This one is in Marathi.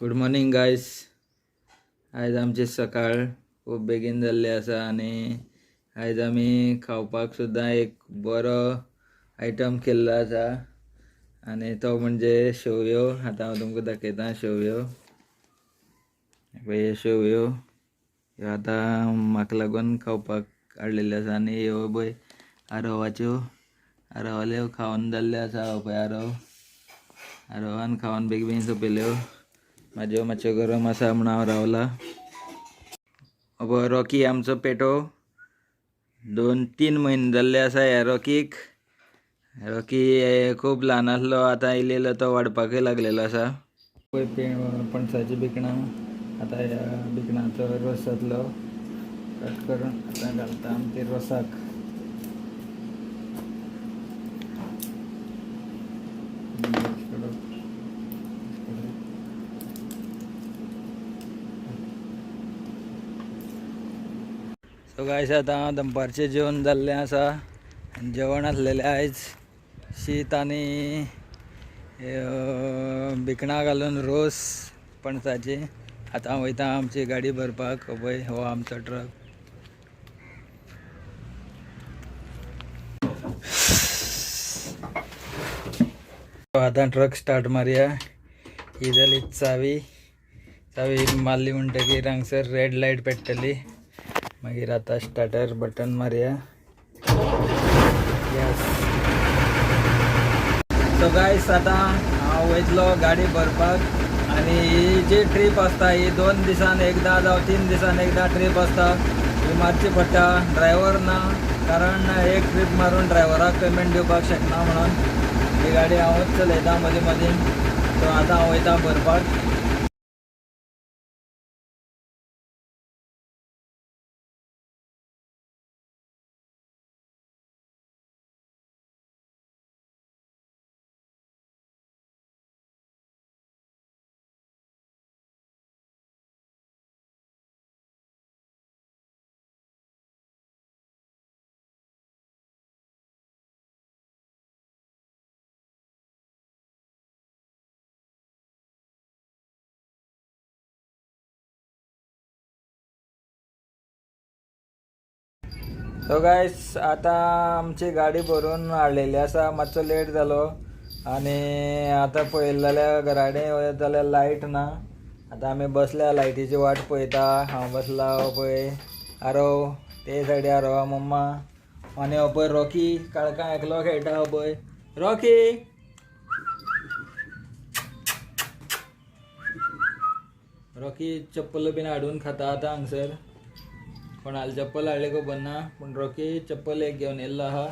गुड मॉर्निंग गायस आयज आमची सकाळ खूब बेगीन जाल्ली आसा आनी आयज आमी खावपाक सुद्दां एक बरो आयटम केल्लो आसा आनी तो म्हणजे शेवयो. आतां हांव तुमकां दाखयतां शेवयो. पळय शेवयो ह्यो आतां म्हाका लागून खावपाक हाडलेल्यो आसा आनी ह्यो पळय आरवाच्यो. आरवाल्यो खावन जाल्ल्यो आसा हो पळय आरव. आरवान खावन बेग बेगीन सोंपयल्यो म्हाज्यो मातश्यो गरम आसा म्हूण हांव रावला हो रॉकी आमचो पेटो. दोन तीन म्हयने जाल्ले आसा ह्या रॉकीक. रॉकी खूब ल्हान आसलो आतां इल्लेलो तो वाडपाकय लागलेलो आसा पळय पणसाचीं पणसाची बिकणां. आतां ह्या बिकणांचो रोस जातलो कट करून आतां घालता आमच्या रोसाक. सो गायस आतां दनपारचें जेवण जाल्लें आसा जेवण आसलेलें आयज शीत आनी भिकणां घालून रोस पणसाची. आतां हांव वयता आमची गाडी भरपाक पळय हो आमचो ट्रक आतां ट्रक स्टार्ट मारया. ही जाली चावी. चावी मारली म्हणटकीर हांगसर रेड लायट पेट्टली मागीर आतां स्टार्टर बटन मारया. यस सो गायस आतां हांव वयतलो गाडी भरपाक आनी ही जी ट्रीप आसता ही दोन दिसान एकदां जावं तीन दिसान एकदां ट्रीप आसता ही मारची पडटा. ड्रायव्हर ना कारण एक ट्रीप मारून ड्रायव्हराक पेमेंट दिवपाक शकना म्हणून. ही गाडी हांवूच चलयता मदीं मदीं. सो आतां हांव वयता भरपाक. सो गायस आतां आमची गाडी भरून हाडलेली आसा मातसो लेट जालो आनी आतां पळयलें जाल्यार घरा कडेन वयत जाल्यार लायट ना. आतां आमी बसल्या लायटीची वाट पळयता हांव बसला हो पळय आरव ते सायडी आरव मम्मा. आनी हो पळय रॉकी. काळका एकलो खेळटा हो पळय रॉकी! रॉकी चप्पल बीन हाडून खाता आतां हांगसर कोणाली चप्पल हाडली गो ना पूण रॉकी चप्पल एक घेवन येयल्लो आहा